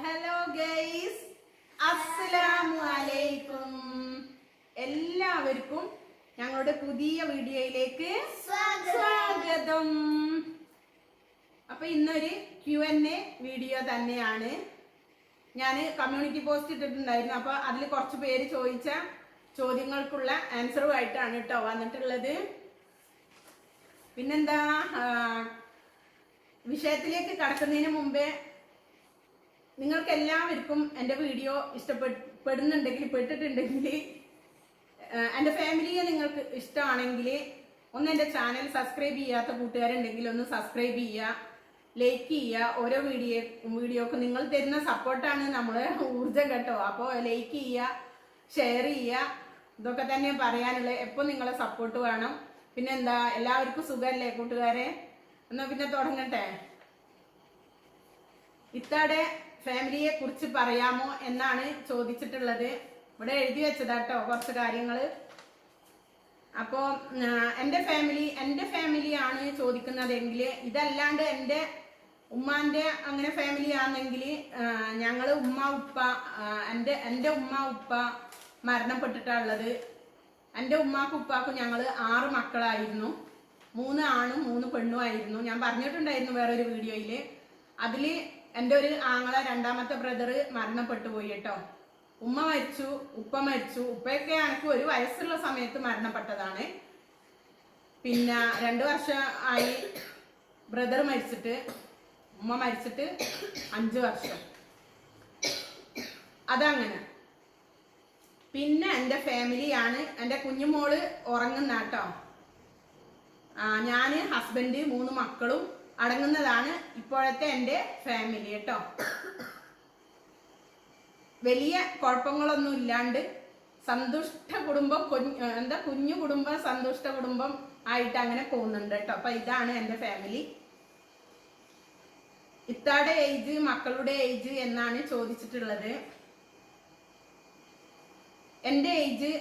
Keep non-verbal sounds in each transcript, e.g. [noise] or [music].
Hello guys അസ്സലാമു അലൈക്കും എല്ലാവർക്കും ഞങ്ങളുടെ പുതിയ വീഡിയോയിലേക്ക് സ്വാഗതം. അപ്പൊ ഇന്നൊരു ക്യു എൻ എ വീഡിയോ തന്നെയാണ്. ഞാൻ കമ്മ്യൂണിറ്റി പോസ്റ്റ് ഇട്ടിട്ടുണ്ടായിരുന്നു. അപ്പൊ അതിൽ കുറച്ച് പേര് ചോദിച്ച ചോദ്യങ്ങൾക്കുള്ള ആൻസറുമായിട്ടാണ് കേട്ടോ വന്നിട്ടുള്ളത്. പിന്നെന്താ? വിഷയത്തിലേക്ക് കടക്കുന്നതിന് മുമ്പേ നിങ്ങൾക്ക് എല്ലാവർക്കും എന്റെ വീഡിയോ ഇഷ്ടപ്പെടുന്നുണ്ടെങ്കിൽ പെട്ടിട്ടുണ്ടെങ്കിൽ എന്റെ ഫാമിലിയെ നിങ്ങൾക്ക് ഇഷ്ടമാണെങ്കിൽ ഒന്ന് എന്റെ ചാനൽ സബ്സ്ക്രൈബ് ചെയ്യാത്ത കൂട്ടുകാരുണ്ടെങ്കിൽ ഒന്ന് സബ്സ്ക്രൈബ് ചെയ്യുക ലൈക്ക് ചെയ്യുക. ഓരോ വീഡിയോ വീഡിയോക്ക് നിങ്ങൾ തരുന്ന സപ്പോർട്ടാണ് നമ്മളെ ഊർജം കേട്ടോ. അപ്പോൾ ലൈക്ക് ചെയ്യുക ഷെയർ ചെയ്യുക. ഇതൊക്കെ തന്നെ പറയാനുള്ളത്. എപ്പോൾ നിങ്ങളെ സപ്പോർട്ട് വേണം. പിന്നെ എന്താ എല്ലാവർക്കും സുഖമല്ലേ കൂട്ടുകാരെ? എന്നാൽ പിന്നെ തുടങ്ങട്ടെ. ഇത്താടെ ഫാമിലിയെ കുറിച്ച് പറയാമോ എന്നാണ് ചോദിച്ചിട്ടുള്ളത്. ഇവിടെ എഴുതി വെച്ചതാട്ടോ കുറച്ച് കാര്യങ്ങൾ അപ്പോൾ എന്റെ ഫാമിലി എന്റെ ഫാമിലിയാണ് ചോദിക്കുന്നതെങ്കിൽ ഇതല്ലാണ്ട് എന്റെ ഉമ്മാന്റെ അങ്ങനെ ഫാമിലി ആണെങ്കിൽ ഞങ്ങൾ ഉമ്മ ഉപ്പ എന്റെ എന്റെ ഉമ്മ ഉപ്പ മരണപ്പെട്ടിട്ടുള്ളത്. എന്റെ ഉമ്മാക്കും ഉപ്പാക്കും ഞങ്ങൾ ആറ് മക്കളായിരുന്നു. മൂന്ന് ആണും മൂന്ന് പെണ്ണുമായിരുന്നു. ഞാൻ പറഞ്ഞിട്ടുണ്ടായിരുന്നു വേറൊരു വീഡിയോയിൽ അതിൽ എന്റെ ഒരു ആങ്ങളെ രണ്ടാമത്തെ ബ്രദർ മരണപ്പെട്ടു പോയി കേട്ടോ. ഉമ്മ മരിച്ചു ഉപ്പ മരിച്ചു. ഉപ്പയൊക്കെ എനിക്ക് ഒരു വയസ്സുള്ള സമയത്ത് മരണപ്പെട്ടതാണ്. പിന്നെ രണ്ടു വർഷം ആയി ബ്രദർ മരിച്ചിട്ട് ഉമ്മ മരിച്ചിട്ട് അഞ്ചു വർഷം. അതങ്ങനെ. പിന്നെ എന്റെ ഫാമിലിയാണ് എന്റെ കുഞ്ഞുമോൾ ഉറങ്ങുന്ന കേട്ടോ. ഞാൻ ഹസ്ബൻഡ് മൂന്ന് മക്കളും അടങ്ങുന്നതാണ് ഇപ്പോഴത്തെ എന്റെ ഫാമിലി കേട്ടോ വലിയ കുഴപ്പങ്ങളൊന്നും ഇല്ലാണ്ട് സന്തുഷ്ട കുടുംബം എന്താ കുഞ്ഞു കുടുംബം സന്തുഷ്ട കുടുംബം ആയിട്ട് അങ്ങനെ പോകുന്നുണ്ട് കേട്ടോ അപ്പൊ ഇതാണ് എന്റെ ഫാമിലി ഇത്താടെ ഏജ് മക്കളുടെ ഏജ് എന്നാണ് ചോദിച്ചിട്ടുള്ളത്. എന്റെ ഏജ്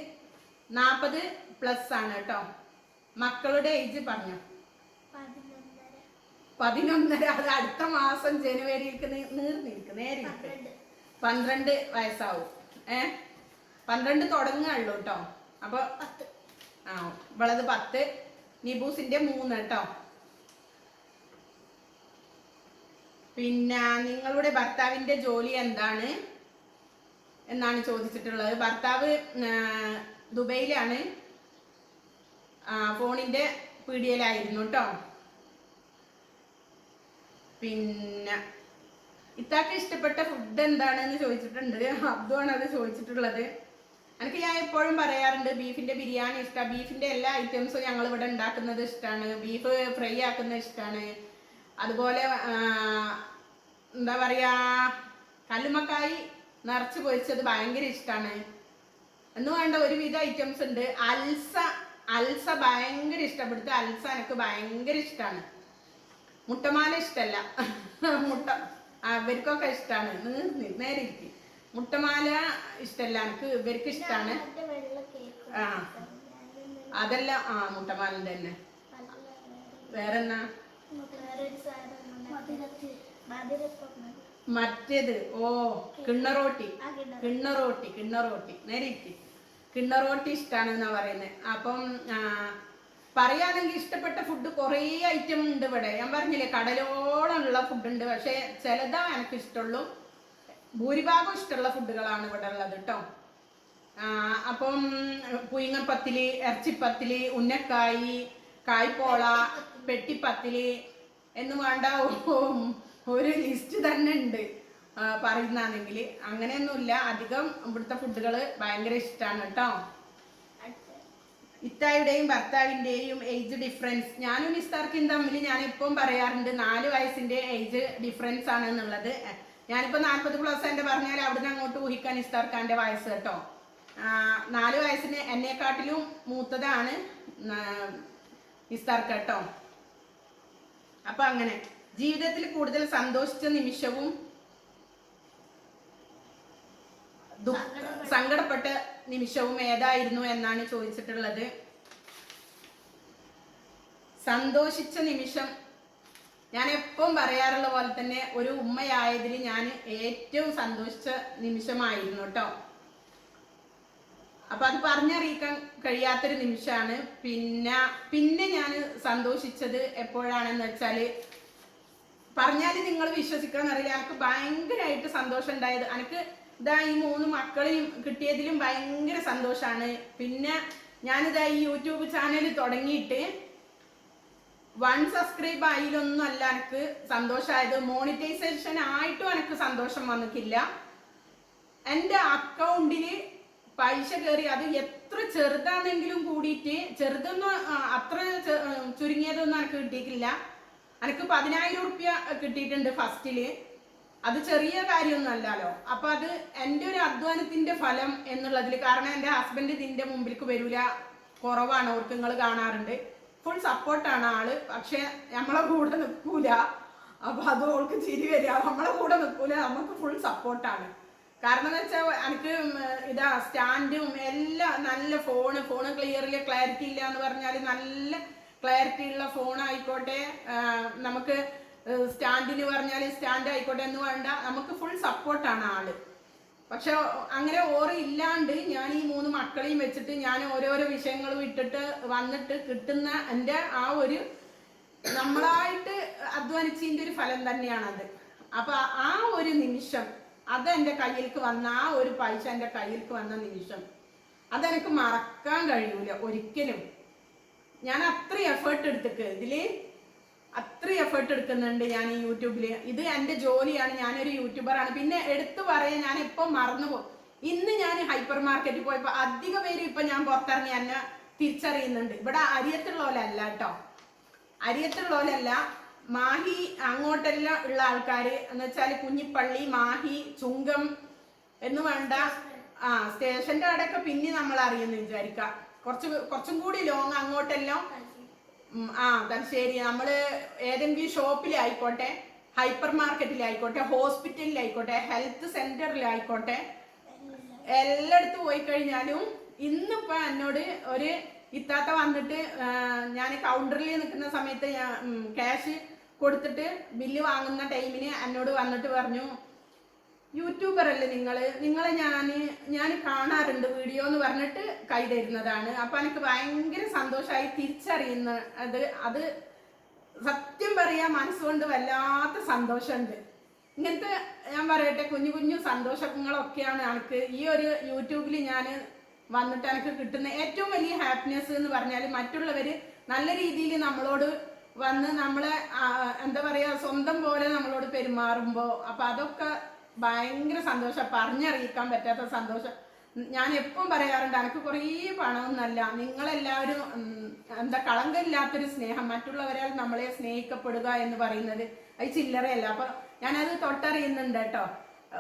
നാൽപ്പത് പ്ലസ് ആണ് കേട്ടോ മക്കളുടെ ഏജ് പറഞ്ഞു? പതിനൊന്നര അത് അടുത്ത മാസം ജനുവരിക്ക് നീർന്നിരിക്കും നേരെ പന്ത്രണ്ട് വയസ്സാവും. ഏ? പന്ത്രണ്ട് തുടങ്ങുകയുള്ളൂ കേട്ടോ അപ്പൊ ആ ഇവളത് പത്ത് നിബൂസിന്റെ മൂന്ന് കേട്ടോ പിന്നെ നിങ്ങളുടെ ഭർത്താവിന്റെ ജോലി എന്താണ്? എന്നാണ് ചോദിച്ചിട്ടുള്ളത്. ഭർത്താവ് ദുബൈയിലാണ്. ഫോണിന്റെ പീഡിയയിലായിരുന്നു കേട്ടോ പിന്നെ ഇത്താക്ക് ഇഷ്ടപ്പെട്ട ഫുഡ് എന്താണെന്ന് ചോദിച്ചിട്ടുണ്ട്. അബ്ദുവാണ് അത് ചോദിച്ചിട്ടുള്ളത്. എനിക്ക് ഞാൻ എപ്പോഴും പറയാറുണ്ട് ബീഫിന്റെ ബിരിയാണി ഇഷ്ടമാണ് ബീഫിന്റെ എല്ലാ ഐറ്റംസും ഞങ്ങൾ ഇവിടെ ഉണ്ടാക്കുന്നത് ഇഷ്ടമാണ് ബീഫ് ഫ്രൈ ആക്കുന്നത് ഇഷ്ടമാണ് അതുപോലെ എന്താ പറയാ കല്ലുമക്കായി നിറച്ച് പൊരിച്ചത് ഭയങ്കര ഇഷ്ടമാണ് എന്ന് വേണ്ട ഒരുവിധ ഐറ്റംസ് ഉണ്ട്. അൽസ അൽസ ഭയങ്കര ഇഷ്ടപ്പെടുത്ത അൽസ എനിക്ക് ഭയങ്കര ഇഷ്ടമാണ് മുട്ടമാല ഇഷ്ടല്ല. മുട്ട ഇവർക്കൊക്കെ ഇഷ്ടമാണ് നേരെ ഇരിക്കും മുട്ടമാല ഇഷ്ടല്ല എനിക്ക് ഇവർക്ക് ഇഷ്ടമാണ് ആ അതല്ല ആ മുട്ടമാല തന്നെ. വേറെന്നാ? മറ്റേത് ഓ കിണ്ണറോട്ടി. കിണ്ണറോട്ടി കിണ്ണറോട്ടി. നേരെ ഇരിക്കും കിണ്ണറോട്ടി ഇഷ്ടമാണ് എന്നാ പറയുന്നത് അപ്പം പറയാണെങ്കിൽ ഇഷ്ടപ്പെട്ട ഫുഡ് കുറേ ഐറ്റം ഉണ്ട് ഇവിടെ. ഞാൻ പറഞ്ഞില്ലേ കടലോളം ഉള്ള ഫുഡ് ഉണ്ട്. പക്ഷെ ചിലതാ എനിക്ക് ഇഷ്ടമുള്ളൂ ഭൂരിഭാഗം ഇഷ്ടമുള്ള ഫുഡുകളാണ് ഇവിടെ ഉള്ളത് കേട്ടോ അപ്പം പുയിങ്ങപ്പത്തിൽ ഇറച്ചിപ്പത്തിൽ ഉന്നക്കായി കായ്പോള പെട്ടിപ്പത്തിൽ എന്ന് വേണ്ട ഒരു ലിസ്റ്റ് തന്നെ ഉണ്ട്. പറയുന്നാണെങ്കിൽ അങ്ങനെയൊന്നുമില്ല. അധികം ഇവിടുത്തെ ഫുഡുകൾ ഭയങ്കര ഇഷ്ടമാണ് കേട്ടോ ഇത്തായുടെയും ഭർത്താവിന്റെയും ഏജ് ഡിഫറൻസ് ഞാനും നിസ്താർക്കും തമ്മിൽ ഞാൻ ഇപ്പം പറയാറുണ്ട് നാല് വയസ്സിന്റെ ഏജ് ഡിഫറൻസ് ആണ് എന്നുള്ളത് ഞാനിപ്പോ നാൽപ്പത് പ്ലസ് എന്റെ പറഞ്ഞാൽ അവിടുന്ന് അങ്ങോട്ട് ഊഹിക്കാൻ നിസ്താർക്കാന്റെ വയസ്സ് കേട്ടോ. നാല് വയസ്സിന് എന്നെക്കാട്ടിലും മൂത്തതാണ് നിസ്താർക്ക് കേട്ടോ. അപ്പൊ അങ്ങനെ. ജീവിതത്തിൽ കൂടുതൽ സന്തോഷിച്ച നിമിഷവും സങ്കടപ്പെട്ട നിമിഷവും ഏതായിരുന്നു എന്നാണ് ചോദിച്ചിട്ടുള്ളത്. സന്തോഷിച്ച നിമിഷം. ഞാൻ എപ്പോഴും പറയാറുള്ള പോലെ തന്നെ ഒരു ഉമ്മയായതിൽ ഞാൻ ഏറ്റവും സന്തോഷിച്ച നിമിഷമായിരുന്നു കേട്ടോ. അപ്പൊ അത് പറഞ്ഞറിയിക്കാൻ കഴിയാത്തൊരു നിമിഷമാണ്. പിന്നെ പിന്നെ ഞാൻ സന്തോഷിച്ചത് എപ്പോഴാണെന്ന് വെച്ചാൽ പറഞ്ഞാൽ നിങ്ങൾ വിശ്വസിക്കാൻ അറിയില്ല എനിക്ക് ഭയങ്കരമായിട്ട് സന്തോഷം ഉണ്ടായത് എനിക്ക് ഇതാ ഈ മൂന്ന് മക്കളെയും കിട്ടിയതിലും ഭയങ്കര സന്തോഷമാണ് പിന്നെ ഞാനിതാ ഈ യൂട്യൂബ് ചാനൽ തുടങ്ങിയിട്ട് വൺ സബ്സ്ക്രൈബ് ആയില്ലൊന്നും അല്ല എനിക്ക് സന്തോഷമായത് മോണിറ്റൈസേഷൻ ആയിട്ടും എനിക്ക് സന്തോഷം വന്നിട്ടില്ല. എന്റെ അക്കൗണ്ടിൽ പൈസ കയറി അത് എത്ര ചെറുതാണെങ്കിലും കൂടിയിട്ട് ചെറുതൊന്നും അത്ര ചുരുങ്ങിയതൊന്നും എനിക്ക് കിട്ടിയിട്ടില്ല. എനിക്ക് പതിനായിരം റുപ്യ കിട്ടിയിട്ടുണ്ട് ഫസ്റ്റിൽ അത് ചെറിയ കാര്യമൊന്നും അപ്പൊ അത് എന്റെ ഒരു അധ്വാനത്തിന്റെ ഫലം എന്നുള്ളതിൽ കാരണം എന്റെ ഹസ്ബൻഡ് ഇതിന്റെ മുമ്പിലേക്ക് വരൂല. കുറവാണ് ഓർക്ക് നിങ്ങൾ കാണാറുണ്ട്. ഫുൾ സപ്പോർട്ടാണ് ആൾ. പക്ഷെ നമ്മളെ കൂടെ നിൽക്കൂല അപ്പൊ അത് ഓൾക്ക് ചിരി വരിക. നമ്മളെ കൂടെ നിൽക്കൂല നമുക്ക് ഫുൾ സപ്പോർട്ടാണ് കാരണം എന്ന് വെച്ചാൽ എനിക്ക് ഇതാ സ്റ്റാൻഡും എല്ലാം നല്ല ഫോണ് ഫോണ് ക്ലിയറിൽ ക്ലാരിറ്റി ഇല്ല എന്ന് പറഞ്ഞാൽ നല്ല ക്ലാരിറ്റി ഉള്ള ഫോൺ ആയിക്കോട്ടെ. നമുക്ക് സ്റ്റാൻഡിന് പറഞ്ഞാൽ സ്റ്റാൻഡ് ആയിക്കോട്ടെ എന്ന് വേണ്ട. നമുക്ക് ഫുൾ സപ്പോർട്ടാണ് ആൾ. പക്ഷെ അങ്ങനെ ഓറ് ഇല്ലാണ്ട് ഞാൻ ഈ മൂന്ന് മക്കളെയും വെച്ചിട്ട് ഞാൻ ഓരോരോ വിഷയങ്ങളും ഇട്ടിട്ട് വന്നിട്ട് കിട്ടുന്ന എന്റെ ആ ഒരു നമ്മളായിട്ട് അധ്വാനിച്ചതിന്റെ ഒരു ഫലം തന്നെയാണത്. അപ്പൊ ആ ഒരു നിമിഷം അത് എന്റെ കയ്യിലേക്ക് വന്ന ആ ഒരു പൈസ എന്റെ കയ്യിലേക്ക് വന്ന നിമിഷം അതെനിക്ക് മറക്കാൻ കഴിയൂല ഒരിക്കലും. ഞാൻ അത്രയും എഫേർട്ട് എടുത്തിട്ട് ഇതിൽ അത്ര എഫേർട്ട് എടുക്കുന്നുണ്ട് ഞാൻ ഈ യൂട്യൂബിൽ ഇത് എന്റെ ജോലിയാണ് ഞാനൊരു യൂട്യൂബറാണ് പിന്നെ എടുത്തു പറയാൻ ഞാൻ ഇപ്പൊ മറന്നുപോകും ഇന്ന് ഞാൻ ഹൈപ്പർ മാർക്കറ്റിൽ പോയപ്പോ അധിക പേര് ഇപ്പൊ ഞാൻ പുറത്തിറങ്ങി എന്നെ തിരിച്ചറിയുന്നുണ്ട്. ഇവിടെ അരിയത്തുള്ളവരല്ല കേട്ടോ. അരിയത്തുള്ളവരല്ല. മാഹി അങ്ങോട്ടെല്ലാം ഉള്ള ആൾക്കാര്. എന്ന് വെച്ചാൽ കുഞ്ഞിപ്പള്ളി മാഹി ചുങ്കം എന്ന് വേണ്ട ആ സ്റ്റേഷന്റെ അവിടെയൊക്കെ പിന്നെ നമ്മൾ അറിയുന്നു വിചാരിക്കാം. കുറച്ച് കുറച്ചും കൂടി ലോങ് അങ്ങോട്ടെല്ലാം ആ ശരി. നമ്മൾ ഏതെങ്കിലും ഷോപ്പിലായിക്കോട്ടെ ഹൈപ്പർ മാർക്കറ്റിലായിക്കോട്ടെ ഹോസ്പിറ്റലിലായിക്കോട്ടെ ഹെൽത്ത് സെന്ററിലായിക്കോട്ടെ എല്ലായിടത്തും പോയി കഴിഞ്ഞാലും ഇന്നിപ്പോ എന്നോട് ഒരു ഇത്താത്ത വന്നിട്ട് ഞാൻ കൗണ്ടറിൽ നിൽക്കുന്ന സമയത്ത് ഞാൻ ക്യാഷ് കൊടുത്തിട്ട് ബില്ല് വാങ്ങുന്ന ടൈമിന് എന്നോട് വന്നിട്ട് പറഞ്ഞു യൂട്യൂബർ അല്ലേ നിങ്ങൾ നിങ്ങളെ ഞാൻ ഞാൻ കാണാറുണ്ട് വീഡിയോ എന്ന് പറഞ്ഞിട്ട് കൈ തരുന്നതാണ് അപ്പൊ എനിക്ക് ഭയങ്കര സന്തോഷമായി തിരിച്ചറിയുന്ന അത് അത് സത്യം പറയാ മനസ്സുകൊണ്ട് വല്ലാത്ത സന്തോഷമുണ്ട്. ഇങ്ങനത്തെ ഞാൻ പറയട്ടെ കുഞ്ഞു കുഞ്ഞു സന്തോഷങ്ങളൊക്കെയാണ് എനിക്ക് ഈ ഒരു യൂട്യൂബിൽ ഞാൻ വന്നിട്ട് എനിക്ക് കിട്ടുന്ന ഏറ്റവും വലിയ ഹാപ്പിനെസ് എന്ന് പറഞ്ഞാൽ മറ്റുള്ളവർ നല്ല രീതിയിൽ നമ്മളോട് വന്ന് നമ്മളെ എന്താ പറയുക സ്വന്തം പോലെ നമ്മളോട് പെരുമാറുമ്പോൾ അപ്പം അതൊക്കെ ഭയങ്കര സന്തോഷം. പറഞ്ഞറിയിക്കാൻ പറ്റാത്ത സന്തോഷം. ഞാൻ എപ്പം പറയാറുണ്ട് എനിക്ക് കുറേ പണമൊന്നല്ല. നിങ്ങളെല്ലാവരും എന്താ കളങ്കമില്ലാത്തൊരു സ്നേഹം. മറ്റുള്ളവരാൽ നമ്മളെ സ്നേഹിക്കപ്പെടുക എന്ന് പറയുന്നത് അത് ചില്ലറയല്ല. അപ്പൊ ഞാനത് തൊട്ടറിയുന്നുണ്ട് കേട്ടോ.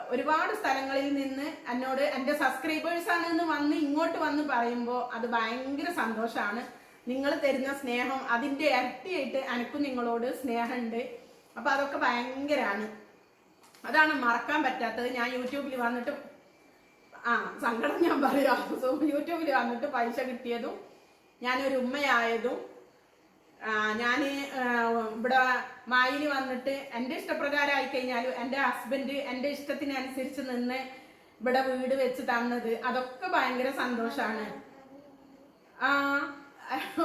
ഒരുപാട് സ്ഥലങ്ങളിൽ നിന്ന് എന്നോട് എന്റെ സബ്സ്ക്രൈബേഴ്സ് എന്ന് വന്ന് ഇങ്ങോട്ട് വന്ന് പറയുമ്പോൾ അത് ഭയങ്കര സന്തോഷമാണ് നിങ്ങൾ തരുന്ന സ്നേഹം അതിന്റെ ഇരട്ടിയായിട്ട് എനിക്കും നിങ്ങളോട് സ്നേഹമുണ്ട്. അപ്പൊ അതൊക്കെ ഭയങ്കരാണ്. അതാണ് മറക്കാൻ പറ്റാത്തത്. ഞാൻ യൂട്യൂബിൽ വന്നിട്ട് ആ സങ്കടം ഞാൻ പറയാം. യൂട്യൂബിൽ വന്നിട്ട് പൈസ കിട്ടിയതും ഞാനൊരു ഉമ്മയായതും ഞാൻ ഇവിടെ മായിൽ വന്നിട്ട് എന്റെ ഇഷ്ടപ്രകാരം ആയിക്കഴിഞ്ഞാലും എന്റെ ഹസ്ബൻഡ് എന്റെ ഇഷ്ടത്തിനനുസരിച്ച് നിന്ന് ഇവിടെ വീട് വെച്ച് തന്നത് അതൊക്കെ ഭയങ്കര സന്തോഷമാണ് ആ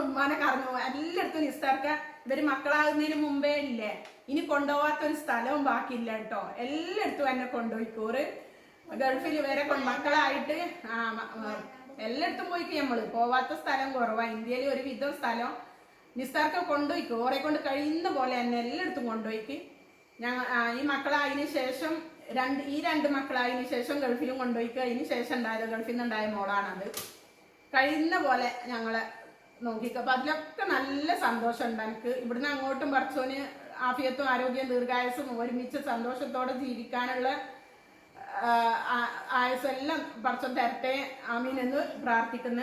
ഉമ്മാനെ കറന്നു എല്ലായിടത്തും നിസ്താർക്ക ഇവർ മക്കളാകുന്നതിന് മുമ്പേ ഇല്ലേ? ഇനി കൊണ്ടുപോകാത്ത ഒരു സ്ഥലവും ബാക്കിയില്ല കേട്ടോ. എല്ലായിടത്തും എന്നെ കൊണ്ടുപോയിക്കോറ് ഗൾഫിൽ വരെ മക്കളായിട്ട് എല്ലായിടത്തും പോയിക്ക് നമ്മൾ പോവാത്ത സ്ഥലം കുറവാ. ഇന്ത്യയിൽ ഒരു വിധം സ്ഥലം നിസ്സാർക്ക് കൊണ്ടുപോയിക്ക്. ഓറെ കൊണ്ട് കഴിയുന്ന പോലെ എന്നെ എല്ലായിടത്തും കൊണ്ടുപോയിക്ക്. ഞങ്ങൾ ഈ മക്കളായതിനു ശേഷം രണ്ട് ഈ രണ്ട് മക്കളായതിനു ശേഷം ഗൾഫിലും കൊണ്ടുപോയിക്ക്. അതിന് ശേഷം ഉണ്ടായത് ഗൾഫിൽ നിന്നുണ്ടായ മോളാണത്. കഴിയുന്ന പോലെ ഞങ്ങളെ നോക്കിക്കോ. അപ്പം അതിലൊക്കെ നല്ല സന്തോഷം ഉണ്ട് എനിക്ക്. ഇവിടുന്ന് അങ്ങോട്ടും പഠിച്ചോന് ആഫിയത്തും ആരോഗ്യം ദീർഘായുസും ഒരുമിച്ച് സന്തോഷത്തോടെ ജീവിക്കാനുള്ള ആയുസെല്ലാം പറച്ചു തരട്ടെ. ആമീൻ എന്ന് പ്രാർത്ഥിക്കുന്നു.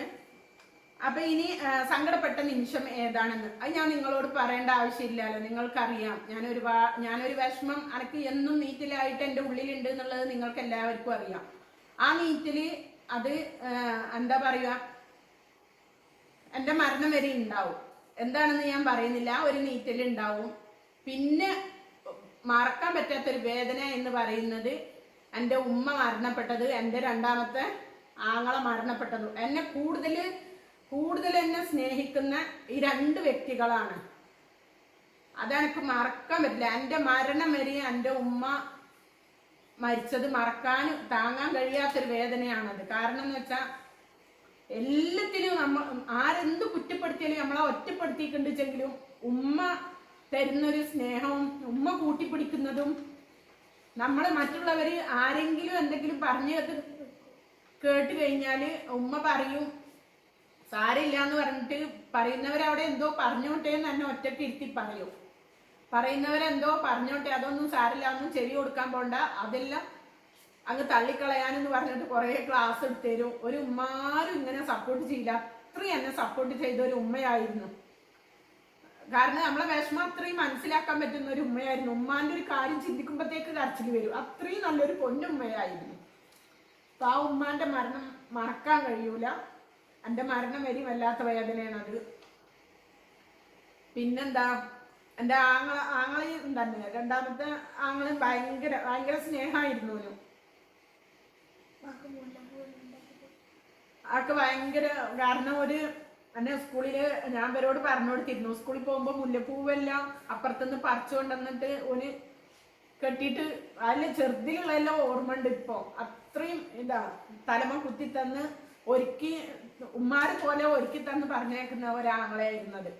അപ്പൊ ഇനി സങ്കടപ്പെട്ട നിമിഷം ഏതാണെന്ന്. അത് ഞാൻ നിങ്ങളോട് പറയേണ്ട ആവശ്യമില്ലല്ലോ. നിങ്ങൾക്കറിയാം. വാ- ഞാനൊരു വിഷമം എനിക്ക് എന്നും നീറ്റിലായിട്ട് എന്റെ ഉള്ളിലുണ്ട് എന്നുള്ളത് നിങ്ങൾക്ക് എല്ലാവർക്കും അറിയാം. ആ നീറ്റിൽ അത് എന്താ പറയുക? എന്റെ മരണം വരെ ഉണ്ടാവും. എന്താണെന്ന് ഞാൻ പറയുന്നില്ല. ഒരു നീറ്റൽ ഉണ്ടാവും. പിന്നെ മറക്കാൻ പറ്റാത്തൊരു വേദന എന്ന് പറയുന്നത് എന്റെ ഉമ്മ മരണപ്പെട്ടത് എന്റെ രണ്ടാമത്തെ ആങ്ങളെ മരണപ്പെട്ടത്. എന്നെ കൂടുതൽ കൂടുതൽ എന്നെ സ്നേഹിക്കുന്ന ഈ രണ്ട് വ്യക്തികളാണ്. അതെനിക്ക് മറക്കാൻ പറ്റില്ല. എന്റെ മരണം വരെ എന്റെ ഉമ്മ മരിച്ചത് മറക്കാൻ താങ്ങാൻ കഴിയാത്തൊരു വേദനയാണത്. കാരണം എന്ന് വെച്ചാൽ എല്ലാത്തിനും നമ്മൾ ആരെന്ത് കുറ്റപ്പെടുത്തിയാലും നമ്മളെ ഒറ്റപ്പെടുത്തിയിട്ടുണ്ടെങ്കിലും ഉമ്മ തരുന്നൊരു സ്നേഹവും ഉമ്മ കൂട്ടിപ്പിടിക്കുന്നതും നമ്മൾ മറ്റുള്ളവർ ആരെങ്കിലും എന്തെങ്കിലും പറഞ്ഞു കേട്ട് കഴിഞ്ഞാൽ ഉമ്മ പറയും സാരില്ല എന്ന് പറഞ്ഞിട്ട് പറയുന്നവരവിടെ എന്തോ പറഞ്ഞോട്ടെ എന്ന് തന്നെ ഒറ്റയ്ക്ക് ഇരുത്തി പറയും. പറയുന്നവരെന്തോ പറഞ്ഞോട്ടെ അതൊന്നും സാരില്ല ഒന്നും ചെവി കൊടുക്കാൻ പോണ്ട അതെല്ലാം അങ്ങ് തള്ളിക്കളയാനെന്ന് പറഞ്ഞിട്ട് കുറേ ക്ലാസ് എടുത്തു തരും ഒരു ഉമ്മാരും ഇങ്ങനെ സപ്പോർട്ട് ചെയ്യില്ല. അത്രയും എന്നെ സപ്പോർട്ട് ചെയ്ത ഒരു ഉമ്മയായിരുന്നു. കാരണം നമ്മളെ വിഷമം അത്രയും മനസ്സിലാക്കാൻ പറ്റുന്ന ഒരു ഉമ്മയായിരുന്നു. ഉമ്മാന്റെ ഒരു കാര്യം ചിന്തിക്കുമ്പോഴത്തേക്ക് കരച്ചിൽ വരും. അത്രയും നല്ലൊരു പൊന്നുമ്മയായിരുന്നു അപ്പൊ ആ ഉമ്മാന്റെ മരണം മറക്കാൻ കഴിയൂല. എന്റെ മരണം വരി വല്ലാത്ത വേദനയാണ് അത് പിന്നെന്താ? എന്റെ ആങ്ങള ആങ്ങളയും തന്നെ രണ്ടാമത്തെ ആങ്ങളയും ഭയങ്കര ഭയങ്കര സ്നേഹമായിരുന്നു ആൾക്ക് ഭയങ്കര കാരണം ഒരു എന്നെ സ്കൂളിൽ ഞാൻ ഇവരോട് പറഞ്ഞു കൊടുത്തിരുന്നു സ്കൂളിൽ പോകുമ്പോ മുല്ലപ്പൂവെല്ലാം അപ്പുറത്തുനിന്ന് പറിച്ചു കൊണ്ടുവന്നിട്ട് ഓന് കെട്ടിയിട്ട് അതിൽ ചെറുതിലുള്ളതെല്ലാം ഓർമ്മ ഉണ്ട് ഇപ്പൊ. അത്രയും എന്താ തലമ കുത്തി തന്ന് ഒരുക്കി ഉമ്മാരെ പോലെ ഒരുക്കി തന്ന് പറഞ്ഞേക്കുന്ന ഒരാങ്ങളായിരുന്നത്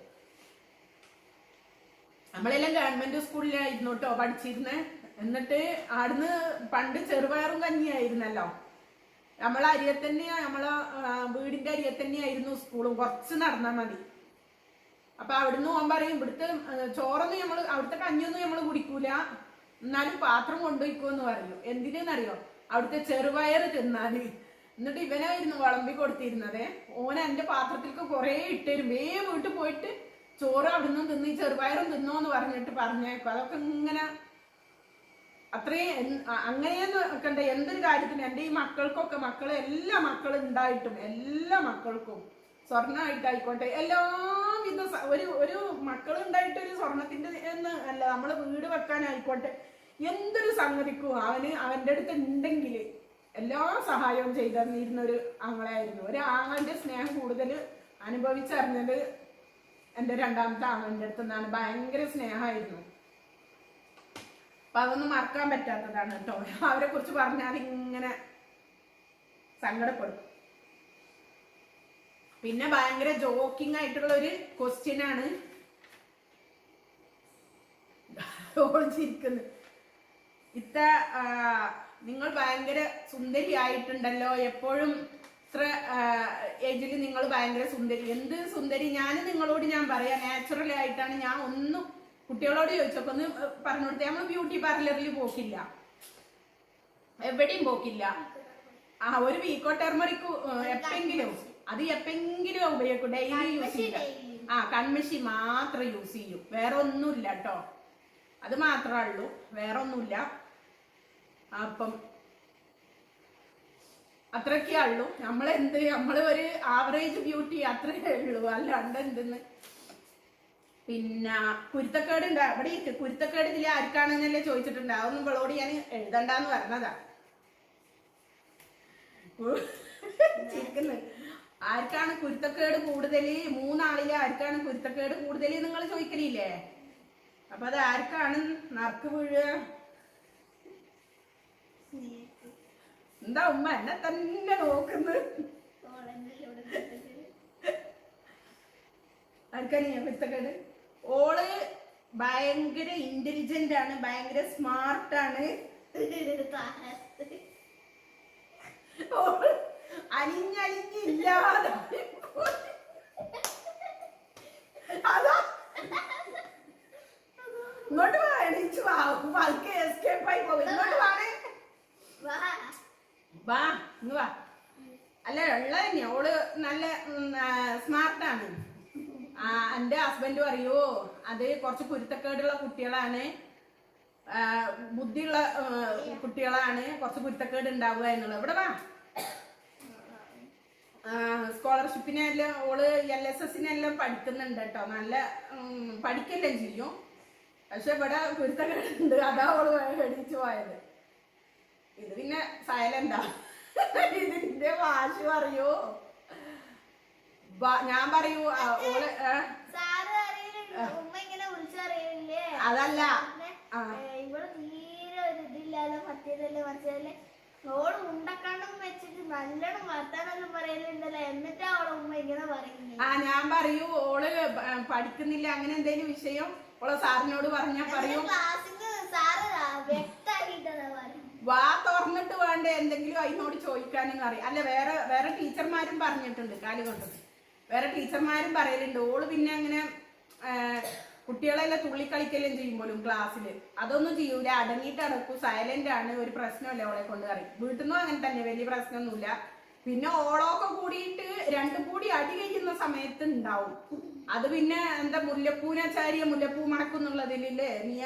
നമ്മളെല്ലാം ഗവൺമെന്റ് സ്കൂളിലായിരുന്നു കേട്ടോ പഠിച്ചിരുന്നേ. എന്നിട്ട് അവിടുന്ന് പണ്ട് ചെറുപയറും കഞ്ഞിയായിരുന്നല്ലോ. നമ്മളെ അരിയത്തന്നെ നമ്മളെ വീടിന്റെ വീടിന്റെ അരിയത്തന്നെയായിരുന്നു സ്കൂളും. കുറച്ച് നടന്നാൽ മതി. അപ്പൊ അവിടുന്ന് ഓൻ പറയും ഇവിടുത്തെ ചോറൊന്നും നമ്മൾ അവിടുത്തെ കഞ്ഞൊന്നും നമ്മൾ കുടിക്കൂല. എന്നാലും പാത്രം കൊണ്ടുപോയിക്കോന്ന് പറഞ്ഞു എന്തിനെന്നറിയോ? അവിടുത്തെ ചെറുപയർ തിന്നാൽ എന്നിട്ട് ഇവനായിരുന്നു വിളമ്പി കൊടുത്തിരുന്നത്. ഓൻ എന്റെ പാത്രത്തിലേക്ക് കുറെ ഇട്ടരും വേ വീട്ടിൽ പോയിട്ട് ചോറ് അവിടുന്ന് തിന്ന് ചെറുപയറും തിന്നോന്ന് പറഞ്ഞിട്ട് പറഞ്ഞേക്കും. അതൊക്കെ ഇങ്ങനെ അത്രയും അങ്ങനെയെന്ന് കണ്ട എന്തൊരു കാര്യത്തിന് എന്റെ ഈ മക്കൾക്കൊക്കെ മക്കൾ എല്ലാ മക്കളും ഉണ്ടായിട്ടും എല്ലാ മക്കൾക്കും സ്വർണമായിട്ടായിക്കോട്ടെ. എല്ലാവിധ ഒരു ഒരു മക്കളുണ്ടായിട്ട് ഒരു സ്വർണത്തിന്റെ എന്ന് അല്ല നമ്മൾ വീട് വെക്കാനായിക്കോട്ടെ. എന്തൊരു സംഗതിക്കും അവന് അവന്റെ അടുത്ത് ഉണ്ടെങ്കിൽ എല്ലാ സഹായവും ചെയ്തിരുന്ന ഒരു ആങ്ങളായിരുന്നു. ഒരു ആങ്ങളുടെ സ്നേഹം കൂടുതൽ അനുഭവിച്ചറിഞ്ഞത് എന്റെ രണ്ടാമത്തെ ആങ്ങളുടെ അടുത്ത് നിന്നാണ്. ഭയങ്കര സ്നേഹമായിരുന്നു. അപ്പൊ അതൊന്നും മറക്കാൻ പറ്റാത്തതാണ് കേട്ടോ. അവരെ കുറിച്ച് പറഞ്ഞാൽ ഇങ്ങനെ സങ്കടപ്പെടും. പിന്നെ ഭയങ്കര ജോക്കിംഗ് ആയിട്ടുള്ള ഒരു ക്വസ്റ്റ്യൻ ആണ് ചിരിക്കുന്നത് ഇത്ത നിങ്ങൾ ഭയങ്കര സുന്ദരിയായിട്ടുണ്ടല്ലോ. എപ്പോഴും ഇത്ര ഏജിൽ നിങ്ങൾ ഭയങ്കര സുന്ദരി. എന്ത് സുന്ദരി? ഞാൻ നിങ്ങളോട് ഞാൻ പറയാം. നാച്ചുറൽ ആയിട്ടാണ് ഞാൻ ഒന്നും കുട്ടികളോട് ചോദിച്ചപ്പോ ഒന്ന് പറഞ്ഞു കൊടുത്തേ. നമ്മൾ ബ്യൂട്ടി പാർലറിൽ പോക്കില്ല. എവിടെയും പോക്കില്ല. ആ ഒരു വീക്കോ ടെർമറിക്ക് എപ്പെങ്കിലും അത് എപ്പെങ്കിലും ഉപയോഗിക്കും ഡെയിലി യൂസ് ചെയ്യില്ല ആ കൺമഷി മാത്രം യൂസ് ചെയ്യും. വേറെ ഒന്നുമില്ല കേട്ടോ അത് മാത്രമേ ഉള്ളൂ. വേറെ ഒന്നുമില്ല അപ്പം അത്രക്കേ ഉള്ളൂ. നമ്മളെന്ത് നമ്മൾ ഒരു ആവറേജ് ബ്യൂട്ടി അത്രയേ ഉള്ളൂ. അല്ലാണ്ട് എന്തെന്ന്? പിന്നെ കുരുത്തക്കേട് ഉണ്ട് അവിടെ ഇരിക്ക്. കുരുത്തക്കേട് ഇതിൽ ആർക്കാണെന്നല്ലേ ചോദിച്ചിട്ടുണ്ട്. അതൊന്നും ഇവളോട് ഞാൻ എഴുതണ്ടെന്ന് പറഞ്ഞതാ. ചിരിക്കുന്നു. ആർക്കാണ് കുരുത്തക്കേട് കൂടുതൽ മൂന്നാളിൽ ആർക്കാണ് കുരുത്തക്കേട് കൂടുതൽ നിങ്ങൾ ചോദിക്കലില്ലേ? അപ്പൊ അത് ആർക്കാണ്? നറുക്ക് വീഴുക എന്താ ഉമ്മ എന്നെ തന്നെ നോക്കുന്നത് ഞാൻ കുരുത്തക്കേട്? ഓൾ ഭയങ്കര ഇന്റലിജന്റ് ആണ് ഭയങ്കര സ്മാർട്ട് ആണ്. അലിഞ്ഞലിഞ്ഞില്ലാതെ അതാ. ഇങ്ങോട്ട് വാ എണീച്ചു വാ. പതുക്കെ എസ്കേപ്പ് ആയി പോകും ഇങ്ങോട്ട് വാണേ വാ. ഇങ്ങ് വാ. അല്ല ഉള്ളതന്നെ ഓൾ നല്ല സ്മാർട്ടാണ് എന്റെ ഹസ്ബൻഡ് പറയൂ അത് കുറച്ച് കുരുത്തക്കേടുള്ള കുട്ടികളാണ്. ബുദ്ധിയുള്ള കുട്ടികളാണ് കുറച്ച് കുരുത്തക്കേട് ഉണ്ടാവുക എന്നുള്ളത്. ഇവിടെ വാ. സ്കോളർഷിപ്പിനെല്ലാം ഓൾ എൽ എസ് എസിനെല്ലാം പഠിക്കുന്നുണ്ട് കേട്ടോ. നല്ല പഠിക്കണ്ടേ ചെയ്യും. പക്ഷെ ഇവിടെ കുരുത്തക്കേടുണ്ട് അതാ ഓൾ എണീച്ചു പോയത്. ഇത് പിന്നെ സൈലന്റാ ഇതിന്റെ വാശി പറയൂ. ഞാൻ പറയൂ ഓൾ ഉമ്മ ഇങ്ങനെ വിളിച്ചറിയില്ലേ അതല്ല. ആ. ഇവിടെ തീരെ ഒരു ഇതില്ലാതെ മറ്റേതല്ലേ മനസ്സിലല്ലേ ഓൾ ഉണ്ടക്കണ്ടും വെച്ചിട്ട് നല്ലോണം വർത്താനെല്ലാം പറയലുണ്ടല്ലോ. എന്നിട്ടാ അവളെ ഉമ്മ ഇങ്ങനെ പറയുന്നത് ആ ഞാൻ പറയൂ ഓൾ പഠിക്കുന്നില്ല. അങ്ങനെ എന്തെങ്കിലും വിഷയം? ഓളെ സാറിനോട് പറഞ്ഞാ പറയൂ. ക്ലാസ്സിന് സാറ് വ്യക്തമാക്കിട്ടതാ പറയും. വാ തുറന്നിട്ട് വേണ്ട? എന്തെങ്കിലും അതിനോട് ചോദിക്കാനും അറിയാം അല്ല വേറെ വേറെ ടീച്ചർമാരും പറഞ്ഞിട്ടുണ്ട് കാലുകൊണ്ടത് വേറെ ടീച്ചർമാരും പറയലുണ്ട്. ഓൾ പിന്നെ അങ്ങനെ കുട്ടികളെല്ലാം തുള്ളിക്കളിക്കലും ചെയ്യുമ്പോഴും ക്ലാസ്സിൽ അതൊന്നും ചെയ്യൂല. അടങ്ങിയിട്ട് അടക്കും സൈലന്റ് ആണ്. ഒരു പ്രശ്നമല്ല ഓളെ കൊണ്ട് കറി വീട്ടിൽ നിന്നും അങ്ങനെ തന്നെ. വലിയ പ്രശ്നമൊന്നുമില്ല. പിന്നെ ഓളൊക്കെ കൂടിയിട്ട് രണ്ടും കൂടി അടി കഴിക്കുന്ന സമയത്ത് ഉണ്ടാവും. അത് പിന്നെ എന്താ മുല്ലപ്പൂനാചാരിയ മുല്ലപ്പൂ മണക്കും എന്നുള്ളതിലില്ലേ? നീയ?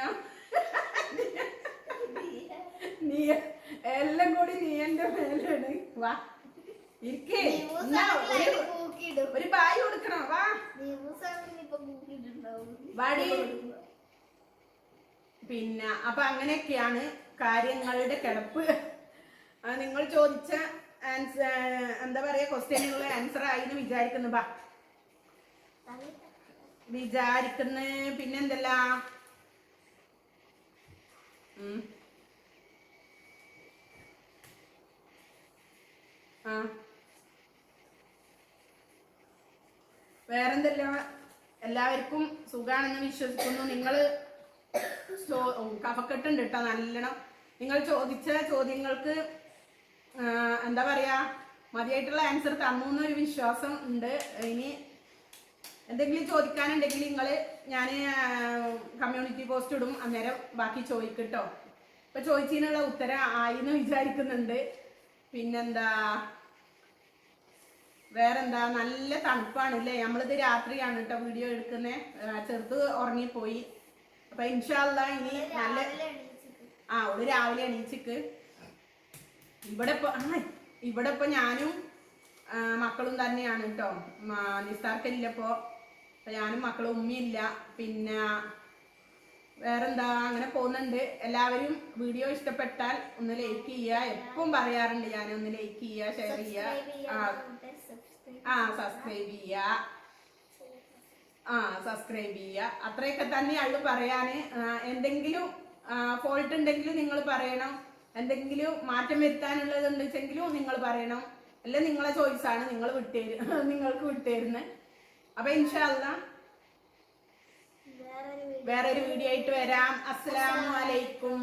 നീ എല്ലാം കൂടി നീ എന്റെ മേലാണ്. വാ. ഇരിക്കേ. ഒരു ബായി കൊടുക്കണം. വാ. വാടി. പിന്നെ അപ്പൊ അങ്ങനെയൊക്കെയാണ് കാര്യങ്ങളുടെ കിടപ്പ്. നിങ്ങൾ ചോദിച്ച ആൻസർ എന്താ പറയാ ക്വസ്റ്റ്യനുകൾ ആൻസർ ആയി എന്ന് വിചാരിക്കുന്നു. ബാ. വിചാരിക്കുന്ന. പിന്നെന്തല്ല വേറെന്തല്ല? എല്ലാവർക്കും സുഖാണെന്ന് വിശ്വസിക്കുന്നു. നിങ്ങൾ കഫക്കെട്ടുണ്ട് കേട്ടോ നല്ലോണം. നിങ്ങൾ ചോദിച്ച ചോദ്യങ്ങൾക്ക് എന്താ പറയാ മതിയായിട്ടുള്ള ആൻസർ തന്നു എന്നൊരു വിശ്വാസം ഉണ്ട്. ഇനി എന്തെങ്കിലും ചോദിക്കാനുണ്ടെങ്കിൽ നിങ്ങൾ ഞാൻ കമ്മ്യൂണിറ്റി പോസ്റ്റ് ഇടും. അന്നേരം ബാക്കി ചോദിക്കട്ടോ ഇപ്പൊ ചോദിച്ചതിനുള്ള ഉത്തരം ആയി എന്ന് വിചാരിക്കുന്നുണ്ട്. പിന്നെന്താ വേറെന്താ? നല്ല തണുപ്പാണ് അല്ലേ നമ്മളിത് രാത്രിയാണ് കേട്ടോ വീഡിയോ എടുക്കുന്നത് ചെറുത്ത് ഉറങ്ങിപ്പോയി. അപ്പൊ ഇൻഷാല്ല ഇനി നല്ല ആ ഒരു രാവിലെ എണീച്ചിക്ക്. ഇവിടെ ഇപ്പൊ ആ ഇവിടെ ഇപ്പൊ ഞാനും മക്കളും തന്നെയാണ് കേട്ടോ നിസ്താർക്കില്ലപ്പോ അപ്പൊ ഞാനും മക്കളും ഉമ്മയില്ല. പിന്നെ വേറെന്താ? അങ്ങനെ പോകുന്നുണ്ട്. എല്ലാവരും വീഡിയോ ഇഷ്ടപ്പെട്ടാൽ ഒന്ന് ലൈക്ക് ചെയ്യുക എപ്പം പറയാറുണ്ട് ഞാൻ ഒന്ന് ലൈക്ക് ചെയ്യുക ഷെയർ ചെയ്യുക ആ ആ സബ്സ്ക്രൈബ് ചെയ്യുക ആ സബ്സ്ക്രൈബ് ചെയ്യുക അത്രയൊക്കെ തന്നെ പറയാന്. ആ, എന്തെങ്കിലും ഫോൾട്ട് ഉണ്ടെങ്കിലും നിങ്ങൾ പറയണം. എന്തെങ്കിലും മാറ്റം വരുത്താനുള്ളത് ഉണ്ടെച്ചെങ്കിലും നിങ്ങൾ പറയണം. അല്ല നിങ്ങളെ ചോയ്സാണ് നിങ്ങൾ വിട്ടേര് [laughs] നിങ്ങൾക്ക് വിട്ടേരുന്ന്. അപ്പൊ ഇൻഷാല്ല വേറൊരു വീഡിയോ ആയിട്ട് വരാം. അസ്സലാമു അലൈക്കും.